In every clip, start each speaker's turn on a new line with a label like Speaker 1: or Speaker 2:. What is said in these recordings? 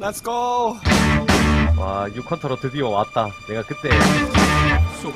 Speaker 1: 렛츠고
Speaker 2: 와 6컨터로 드디어 왔다. 내가 그때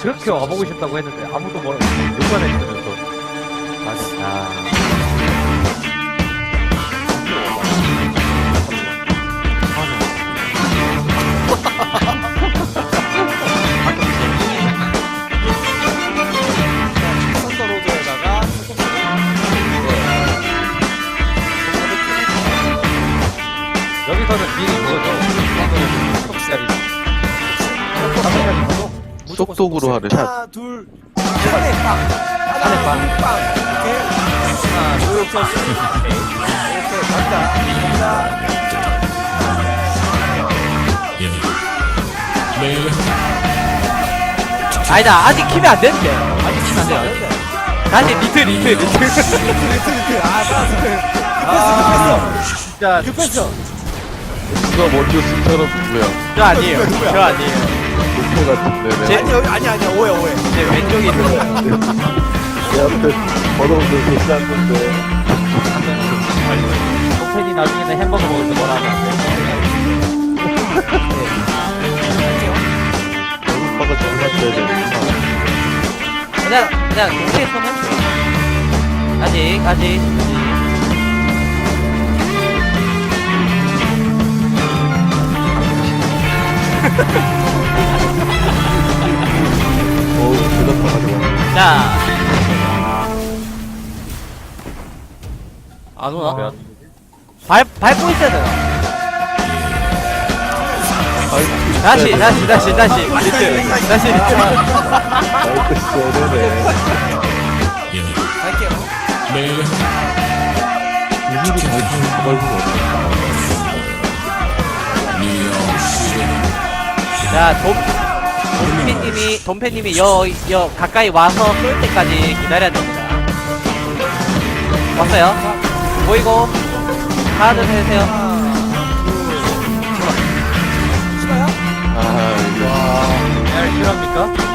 Speaker 2: 그렇게 와보고 싶다고 했는데 아무도 뭐라고 욕만 아
Speaker 1: 선더로드에다
Speaker 3: 똑똑으로 샷.
Speaker 1: 하나 둘셋넷 빵. 하나 빵. 빵. 이렇게 하나 둘 셋. 이렇게 간다. 간다.
Speaker 4: 아니다 아직 키면 안 되는데 아직 키면 안 돼요 다시 리트 리트 리트
Speaker 1: 리트 리트. 아 빠졌어.
Speaker 2: 진짜
Speaker 1: 급했어.
Speaker 3: 누가 먼저 쓴 사람 누구야?
Speaker 4: 저 아니에요? 저 아니에요
Speaker 3: 목표 같은데.
Speaker 4: 제-
Speaker 1: 아니 여기 아니 아니야 오해 오해.
Speaker 4: 제 왼쪽에 있는 거예요
Speaker 3: 내 앞에 버러운데 좋지 않는데.
Speaker 2: 동팬이 나중에는 햄버거 먹을 때 뭐라 하면
Speaker 3: 오빠가 장난쳐야 되니까.
Speaker 4: 그냥 그냥 동시에서는 아직 아직 아직 자. 안 오나?
Speaker 2: 돼
Speaker 4: 밟, 밟고 있어야 되나? 다시, 다시, 다시, 다시. 리트. 다시, 리트.
Speaker 3: 마이크 써야 되네.
Speaker 1: 갈게요.
Speaker 3: 이분이 마이크는 가발고 어떡해.
Speaker 4: 자, 돔, 돔패님이, 돔패님이 여, 여, 가까이 와서 쏠 때까지 기다려야 됩니다. 왔어요. 보이고. 하나, 둘, 셋, 해요.
Speaker 1: 싫어요?
Speaker 3: 아,
Speaker 2: 실합니까?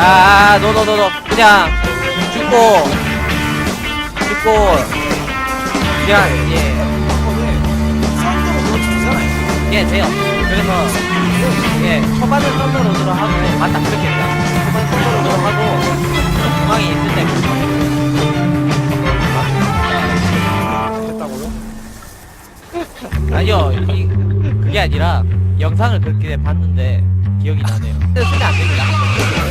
Speaker 4: 아. 그냥, 죽고, 죽고, 그냥, 예, 예, 돼요. 그래서, 예, 초반을 선더로드로 하고, 맞다, 그렇게 해요. 초반 선더로드로 하고, 중앙이 있을 때,
Speaker 1: 됐다고요?
Speaker 4: 아니요, 이, 그게 아니라, 영상을 그렇게 봤는데, 기억이 나네요. 근데 쓰면 안 됩니다.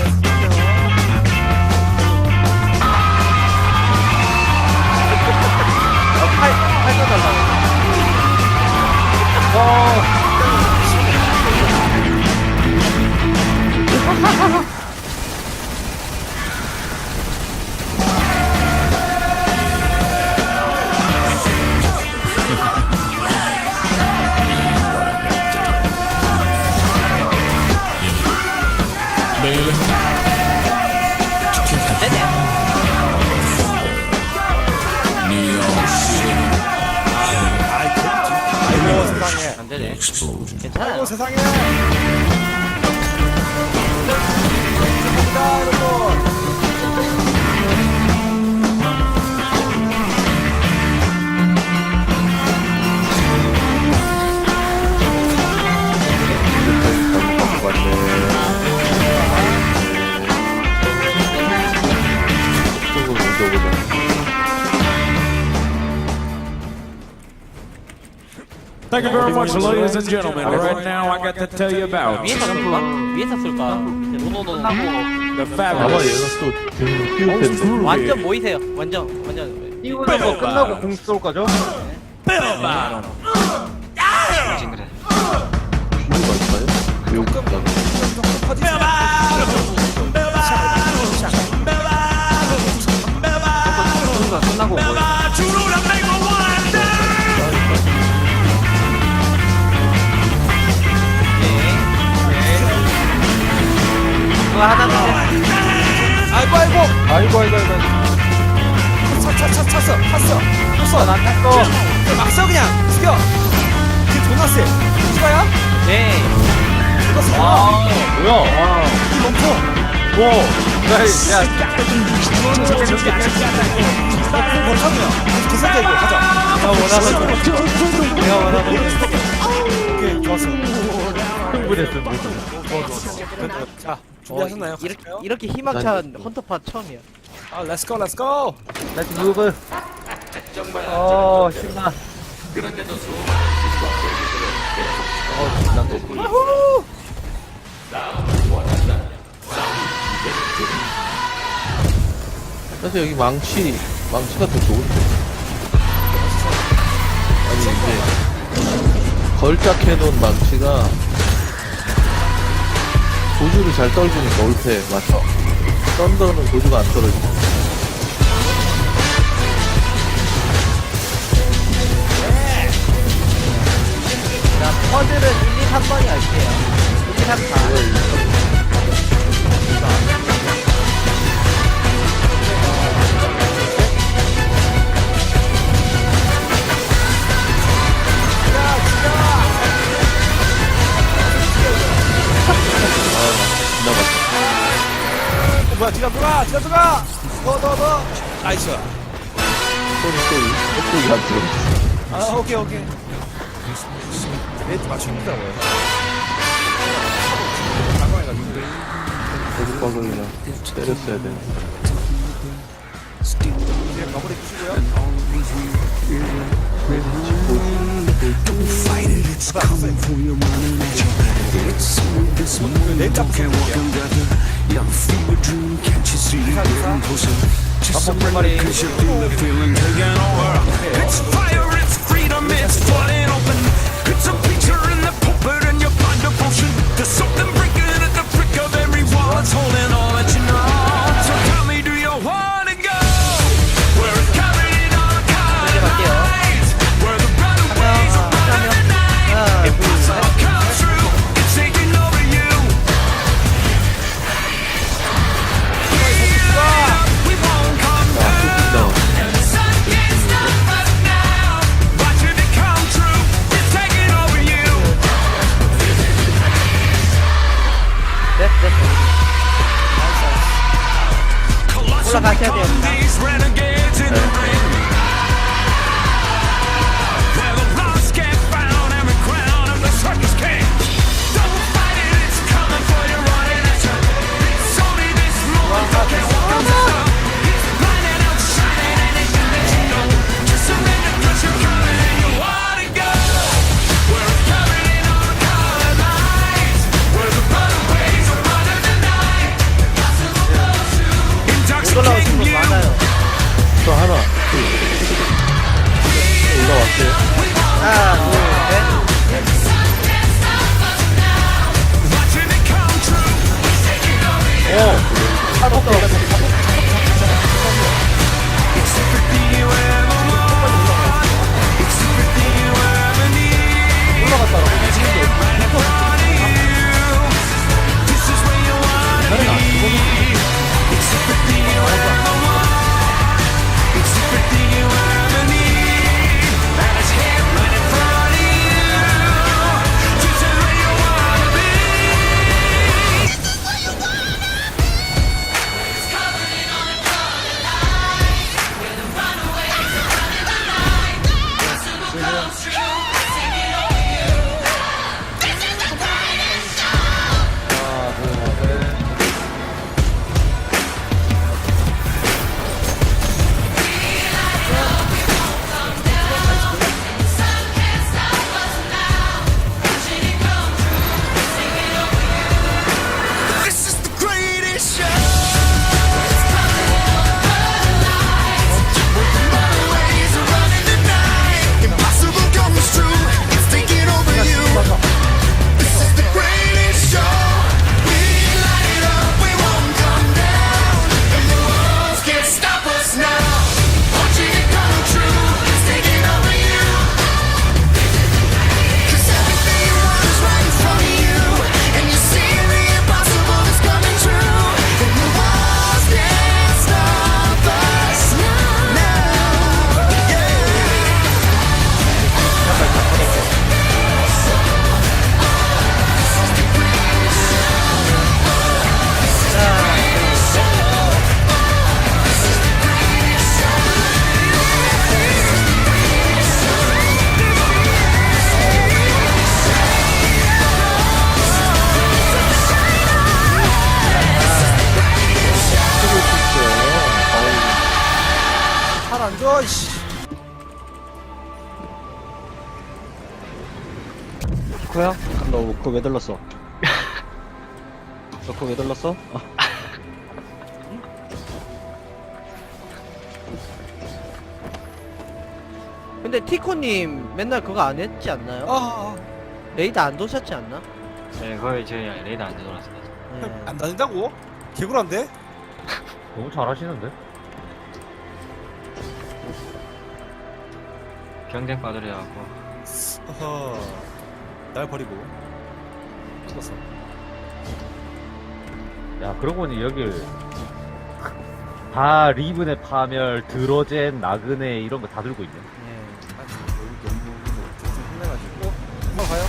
Speaker 4: 我哈哈哈 되네. 괜찮아요.
Speaker 1: 아이고 세상에. 감사합니다 여러분.
Speaker 5: Thank you very much, ladies and gentlemen. Right now, I got to tell you about
Speaker 4: 위에서 쏠까? 위에서 쏠까? 노노노.
Speaker 5: the
Speaker 3: 아마
Speaker 5: fabulous
Speaker 3: 얘가 또 등을 띄울 텐데.
Speaker 4: 완전 모이세요. 완전, 완전.
Speaker 2: 띄우는 거 끝나고 공 쏠 거죠?
Speaker 3: 죽는? 여기 있다가.
Speaker 2: 공가 끝나고 뭐
Speaker 4: 그거 하나 더.
Speaker 1: 아이고 아이고.
Speaker 2: 아이고 아이고 아이고
Speaker 1: 차차차 찼어. 탔어. 탔어.
Speaker 2: 난 탔어
Speaker 1: 막써 그냥. 죽여. 그 도나스. 죽어요?
Speaker 4: 네.
Speaker 1: 죽었어.
Speaker 2: 아 뭐야
Speaker 1: 와이 멈춰.
Speaker 2: 와, 야, 야,
Speaker 1: 못하면. 계산되고 가자.
Speaker 4: 내가 원하는 내가 원하는
Speaker 1: 오케이, 좋았어.
Speaker 2: 흥분했어
Speaker 1: 자, 준비하셨나요?
Speaker 4: 어, 이렇게,
Speaker 1: 가실까요?
Speaker 4: 이렇게 희망찬 헌터파 처음이야
Speaker 1: 아, 렛츠고, 렛츠고!
Speaker 2: 렛츠 무브 어 신나 어 신난다
Speaker 3: 사실 여기 망치, 망치가 더 좋은데. 아니, 이제, 걸작 해놓은 망치가 도주를 잘 떨구니까 올패 맞춰. 썬더는 도주가 안 떨어지고.
Speaker 4: 자 퍼즐은 1, 2, 3번이 할게요 1, 2, 3, 4
Speaker 1: 뭐야, 뒤가 누가! 뒤가 누가! 더, 더, 더! 나이스.
Speaker 3: 소리, 소리. 속도기 안 들어.
Speaker 1: 아, 오케이, 오케이. 레이트 힘들더라고요. 당황해가지고.
Speaker 3: 도주박을 그냥 때렸어야 돼.
Speaker 1: 이제 마무리 주시고요. Young fever dream, can't you see
Speaker 4: the getting closer? Just somebody cause you feel the feeling taking over.
Speaker 5: It's fire, it's freedom, it's flooding open. It's a preacher in the pulpit and you find a devotion. There's something breaking at the prick of every wall that's holding
Speaker 1: on.
Speaker 3: 코야? 너 그거 왜 들렀어? 너 그거 왜 들렀어? 아,
Speaker 4: 근데 티코님 맨날 그거 안 했지 않나요?
Speaker 1: 아,
Speaker 4: 레이드 안 도셨지 않나?
Speaker 6: 네, 그걸 저희 레이더 안 되돌았습니다.
Speaker 4: 네.
Speaker 1: 안 다닌다고? 개굴한데?
Speaker 2: 너무 잘하시는데?
Speaker 6: 경쟁 빠들여갖고
Speaker 1: 어허 날 버리고 죽었어
Speaker 2: 야, 그러고 보니 여길 다 리븐의 파멸, 드러젠, 나그네 이런 거 다 들고 있네.
Speaker 4: 네.
Speaker 1: 여기 너무 가요?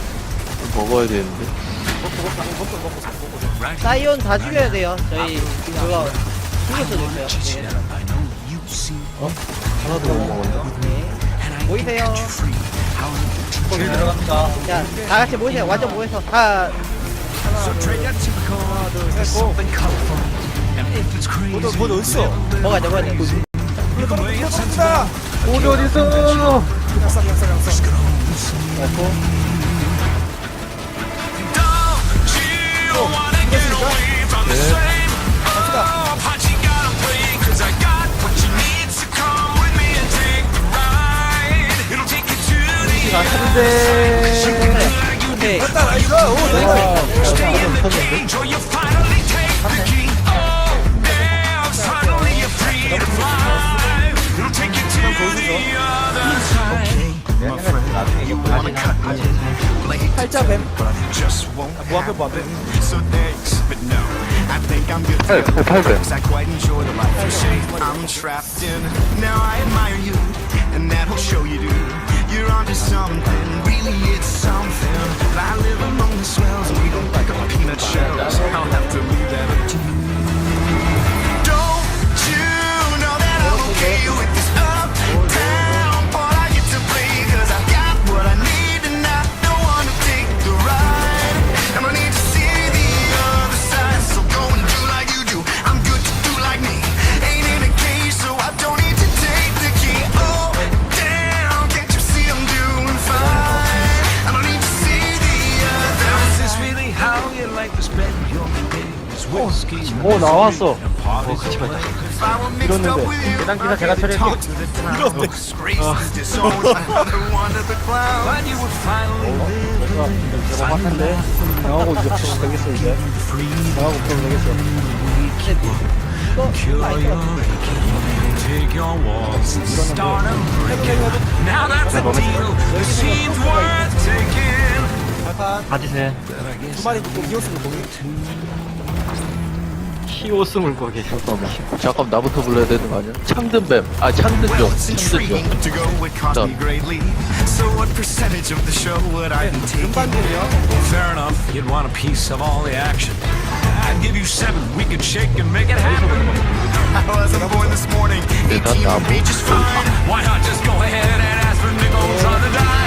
Speaker 3: 먹어야 되는데.
Speaker 1: 먹고 먹고 먹고 먹고 먹고 먹고
Speaker 4: 사이온 다 죽여야 돼요. 저희 그거 죽였어도 있어요.
Speaker 3: 하나도 못 먹었네.
Speaker 4: 네. 모이세요.
Speaker 2: 거기 들어갑니다.
Speaker 4: 자, 다 같이 모이세요. 완전 모여서 다
Speaker 1: 모두 모두 어딨어?
Speaker 4: 뭐가 저거야.
Speaker 1: 불러다
Speaker 2: 오디 어딨어?
Speaker 1: 양상 양상 양상
Speaker 4: 네.
Speaker 1: 됐다 나이스 오나 자뱀
Speaker 5: Just won't
Speaker 1: 무한뱀 무한뱀
Speaker 5: so thanks, but no. I think I'm good to go. Cause I quite enjoy the life you say I'm trapped in. Now I admire you, and that'll show you do. You're onto something, really it's something. I live among the swells, and we don't like our peanut shells. I'll have to leave that up to you. Don't you know that I'm okay with this
Speaker 3: 오, 나왔어.
Speaker 5: mixed up with you,
Speaker 2: 계단 기사 제가
Speaker 7: finally live
Speaker 3: 내가 확한데 당하고 이제 되겠어 이제. 당하고 그러면 되겠어.
Speaker 6: 받으세요.
Speaker 1: 두 마리 묶고 기어스로 보기
Speaker 6: 히오스 물고기.
Speaker 3: 잠깐만. 잠깐 나부터 불러야 되는 거 아니야? 창든뱀. 아 창든종.
Speaker 5: Well, it's intriguing
Speaker 3: 창든종.
Speaker 5: to go. It cost me
Speaker 3: Done.
Speaker 5: greatly. So, what percentage of the show would I be taking?
Speaker 1: 금반들이요
Speaker 7: Fair enough, you'd want a piece of all the action. I'd give you seven. We could shake and make it happen.
Speaker 5: I wasn't born this morning. 18 would be just fine.
Speaker 7: Why not just go ahead and ask for nickels on the dime?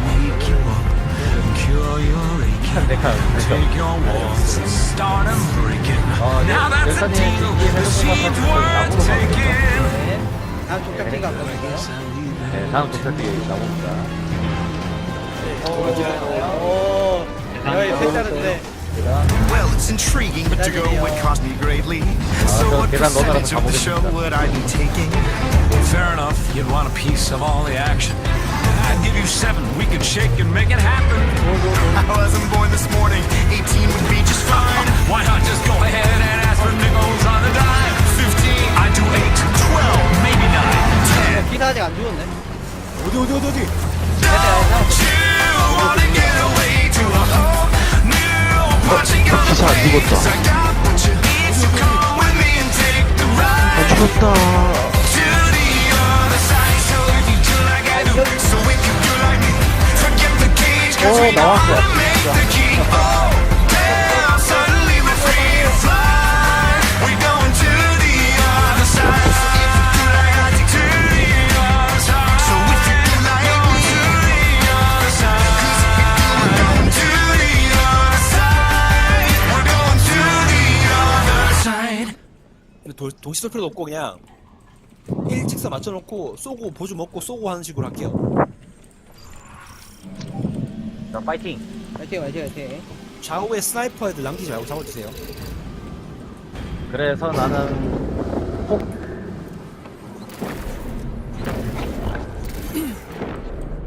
Speaker 2: 어, 네.
Speaker 7: Now that's a
Speaker 2: 열선이
Speaker 7: deal
Speaker 2: 뒤에
Speaker 7: that seems
Speaker 2: 해놓고
Speaker 7: worth
Speaker 2: 나무로
Speaker 7: taking.
Speaker 4: 네. 다음 종착지가 없거든요.
Speaker 2: 네, 다음 도착지 나옵니다.
Speaker 4: 오, 여기 색다른데.
Speaker 5: Well, it's intriguing, but to go would cost me greatly. So
Speaker 2: 저
Speaker 5: what
Speaker 2: 계단 넣어달라서
Speaker 5: percentage of the show
Speaker 2: 가보겠습니다.
Speaker 5: would I be taking?
Speaker 7: Fair enough, you'd want a piece of all the action. I'd give you seven. We could shake and make it happen.
Speaker 5: I wasn't born this morning. 18 would be just fine.
Speaker 7: Why not just go ahead and ask for nickels
Speaker 5: on the dime? 15, I do 8, 12, maybe 9,
Speaker 4: 10. 기사 아직 안 죽었네.
Speaker 1: 어디 어디 어디 어디.
Speaker 3: 기사 안 죽었다. 아, 죽었다.
Speaker 5: Oh, side.
Speaker 1: 근데 도, 동시 쏠 필요도 없고 그냥 일직선 맞춰놓고 쏘고 보조 먹고 쏘고 하는 식으로 할게요.
Speaker 2: 자, 파이팅.
Speaker 4: 화이팅, 화이팅, 화이팅.
Speaker 1: 좌우에 스나이퍼 애들 남기지 말고 잡아주세요.
Speaker 2: 그래서 나는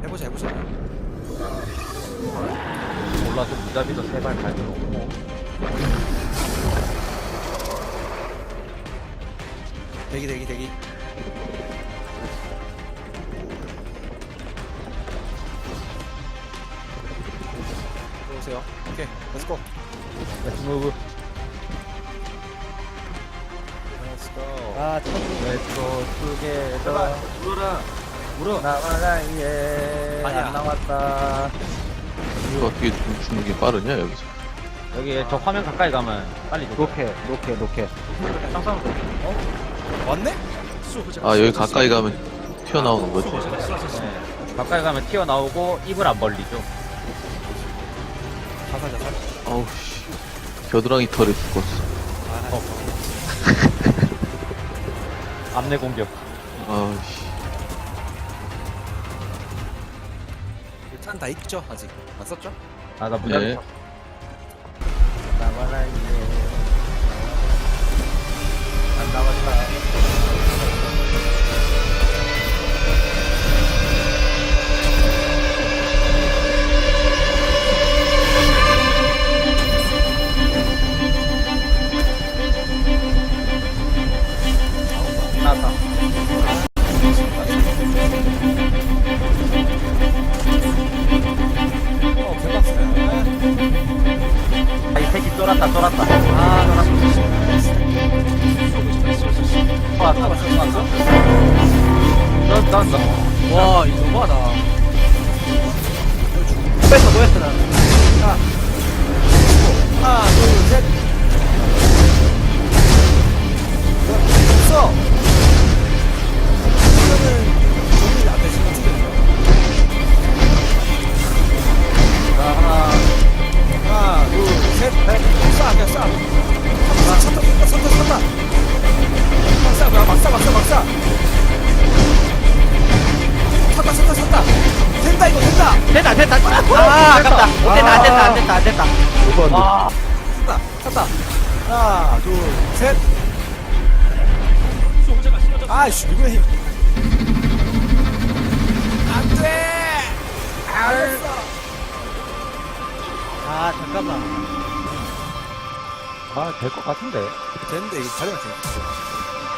Speaker 1: 해보자 해보자.
Speaker 2: 몰라도 무자비도 세발 발견없고.
Speaker 1: 대기 대기 대기 들어오세요 오케이 렛츠고
Speaker 2: 렛츠 무브.
Speaker 1: 렛츠고
Speaker 4: 아, 참.
Speaker 2: 렛츠 고 투게더.
Speaker 6: 물어라. 물어.
Speaker 2: 나와라 예.
Speaker 1: 아니야.
Speaker 2: 안 나왔다.
Speaker 3: 이거 어떻게 죽- 죽는 게 빠르냐, 여기서.
Speaker 2: 여기 저 화면 가까이 가면 빨리 죽어.
Speaker 4: 로켓, 로켓, 로켓.
Speaker 1: 왔네?
Speaker 3: 아, 여기 가까이 가면 튀어나오는 거지.
Speaker 2: 네. 가까이 가면 튀어나오고 입을 안 벌리죠.
Speaker 1: 자살 자살
Speaker 3: 아우, 씨. 겨드랑이 털에 죽었어.
Speaker 2: 앞내 공격.
Speaker 3: 아우, 씨.
Speaker 1: 탄다 있죠 아직 안 썼죠?
Speaker 2: 아, 나 무자비.
Speaker 3: 네.
Speaker 2: 나와라 예. 안. 나왔다.
Speaker 1: 어 개박스
Speaker 2: 아, 이 새끼 쫄았다, 쫄았다. 아, 쫄았다. 쫄았다, 쫄았다. 쫄았다, 쫄았다.
Speaker 4: 와, 이거 너무하다. 뭐했어, 뭐 했어, 나.
Speaker 1: 하나 둘 셋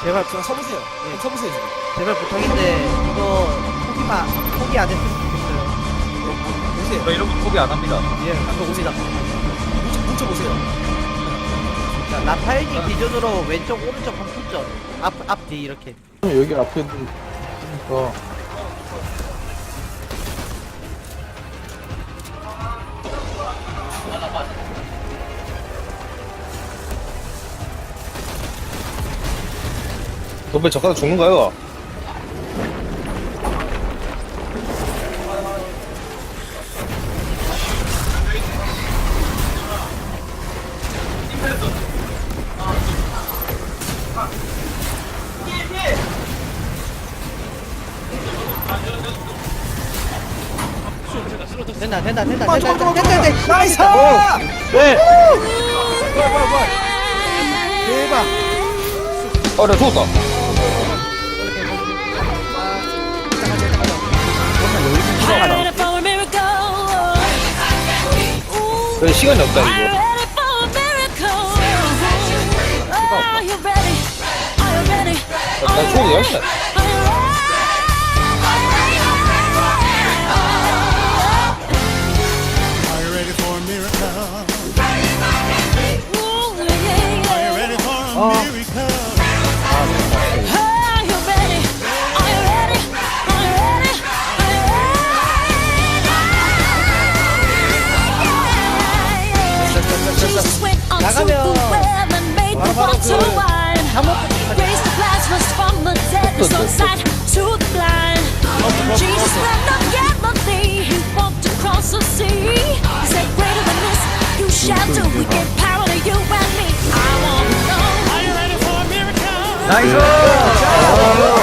Speaker 4: 제발,
Speaker 1: 그냥 서보세요. 예, 서보세요, 지금.
Speaker 4: 제발 부탁인데, 이거, 포기만, 포기 안 했으면 좋겠어요.
Speaker 1: 보세요.
Speaker 2: 저 이런 거 포기 안 합니다.
Speaker 4: 예, 한번 봅니다.
Speaker 1: 뭉쳐, 뭉쳐 보세요.
Speaker 4: 자, 나팔기 기준으로 왼쪽, 오른쪽 한 푼점. 앞, 앞, 뒤, 이렇게.
Speaker 3: 여기 앞에 있으니까.
Speaker 1: 너왜 저가다 죽는 거야?
Speaker 4: 된다, 된다, 된다, 된다, 된다, 된다, 된다.
Speaker 1: 나이스!
Speaker 3: 네!
Speaker 1: 대박.
Speaker 3: 아, 나 죽었다.
Speaker 8: 왜
Speaker 3: 시간이 없다
Speaker 8: 이거. 어, 나 좋은 열살. 아. The dead, restored sight to the blind. Jesus ran up Galilee, he walked across the sea. He said, "Greater than this, you shall do. We give power to you and me." I want to know. Are you ready for a miracle?
Speaker 2: 나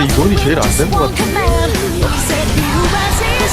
Speaker 3: 이건이 제일
Speaker 8: command. He said, "He who has ears,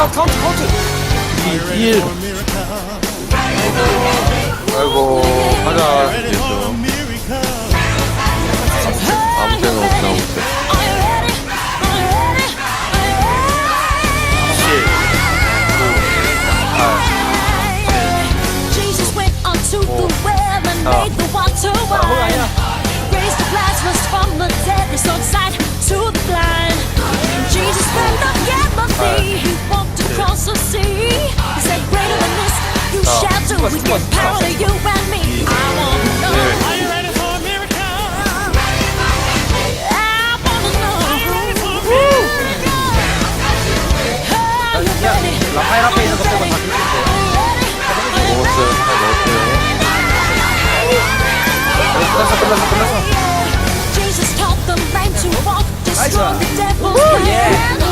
Speaker 1: 카운트 카운트 카운트
Speaker 3: 2, 1. 아이고, 가자. 됐어. 아무 데나 없나 보세.
Speaker 8: Are you ready? Are you ready? Are you ready? Jesus went onto the well and made the water wine. Raised the Lazarus from the dead, restored shall do. We give power to you and me." I want to know. Are you ready for a miracle? I wanna know. Woo! Are you ready?
Speaker 2: 라파엘 앞에 있는 것 빼고 다 드실게요.
Speaker 3: 먹었어요. 다 먹었어요.
Speaker 2: 끝났어, 끝났어, 끝났어.
Speaker 8: Jesus taught the lame to walk, destroyed the devil's plan.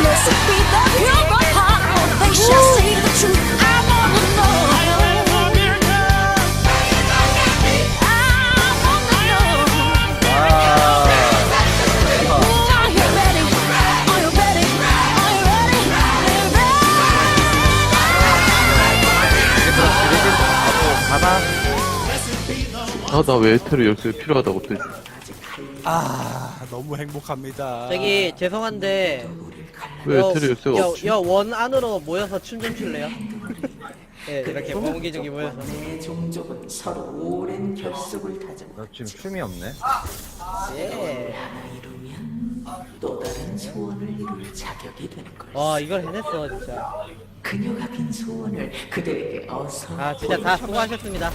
Speaker 8: blessed be the pure of heart, they shall see the truth."
Speaker 3: 아, 나왜 에테르 열쇠 필요하다고 또 했지?
Speaker 1: 아 너무 행복합니다
Speaker 4: 저기 죄송한데
Speaker 3: 왜 에테르 열쇠가 없지?
Speaker 4: 여원 안으로 모여서 춤 좀 출래요? 예 이렇게 몽기종이 모여서
Speaker 9: 종족은 서로 오랜 결속을 다져
Speaker 2: 너 지금 춤이 없네.
Speaker 4: 예.
Speaker 9: 이루면 또 다른 소원을 이룰 자격이 되는 걸.
Speaker 4: 와 이걸 해냈어 진짜
Speaker 9: 그녀가 빈 소원을 그대에게 어서
Speaker 4: 아 진짜 다 수고하셨습니다